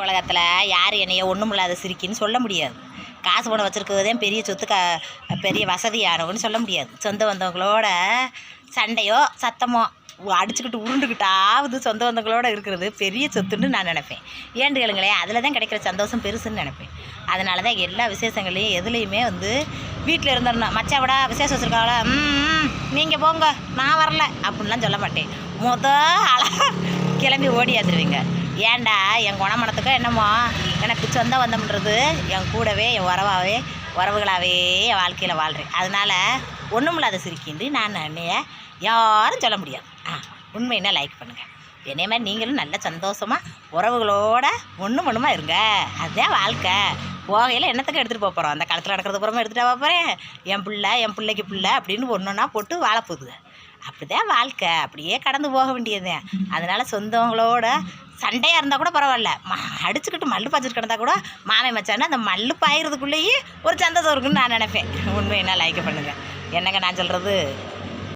உலகத்தில் யார் என்னைய ஒன்றும் இல்லாத சிரிக்கின்னு சொல்ல முடியாது. காசு பணம் வச்சுருக்கதே பெரிய சொத்து க பெரிய வசதியானவன்னு சொல்ல முடியாது. சொந்த வந்தவங்களோட சண்டையோ சத்தமோ அடிச்சுக்கிட்டு உருண்டுக்கிட்டாவது சொந்த வந்தங்களோட இருக்கிறது பெரிய சொத்துன்னு நான் நினைப்பேன். ஏன்னு கேளுங்களேன் அதில் தான் கிடைக்கிற சந்தோஷம் பெருசுன்னு நினைப்பேன். அதனால தான் எல்லா விசேஷங்களையும் எதுலேயுமே வந்து வீட்டில் இருந்துடணும் மச்சாவிடா விசேஷம் வச்சுருக்காங்களா ம் நீங்கள் போங்க நான் வரல அப்படின்லாம் சொல்ல மாட்டேன். முத அழகாக கிளம்பி ஓடியாந்துருவீங்க ஏன்டா என் குணமனத்துக்கும் என்னமோ? எனக்கு சொந்த வந்தம்ன்றது என் கூடவே என் உறவாகவே உறவுகளாகவே என் வாழ்க்கையில் வாழ்கிறேன் அதனால் ஒன்றுமில்லாத சிரிக்கின்றி நான் என்னைய யாரும் சொல்ல முடியாது. ஆ உண்மைன்னா லைக் பண்ணுங்கள் என்னைய மாதிரி நீங்களும் நல்ல சந்தோஷமாக உறவுகளோட ஒன்றும் ஒன்றுமா இருங்க. அதுதான் வாழ்க்கை. போகையில் என்னத்துக்கு எடுத்துகிட்டு போக போகிறோம் அந்த காலத்தில் நடக்கிறது புறமா எடுத்துகிட்டு போக போகிறேன் என் பிள்ளை என் பிள்ளைக்கு பிள்ளை அப்படின்னு ஒன்று ஒன்றா போட்டு வாழ போகுதுங்க. அப்படிதான் வாழ்க்கை. அப்படியே கடந்து போக வேண்டியதுதான். அதனால சொந்தவங்களோட சண்டையாக இருந்தால் கூட பரவாயில்ல. ம அடிச்சுக்கிட்டு மல்லு பாய்ச்சிட்டு கிடந்தா கூட மாமே மச்சான்னு அந்த மல்லு பாயிறதுக்குள்ளேயே ஒரு சந்தோஷம் இருக்குன்னு நான் நினைப்பேன். உண்மை என்ன லைக் பண்ணுங்கள் என்னங்க நான் சொல்கிறது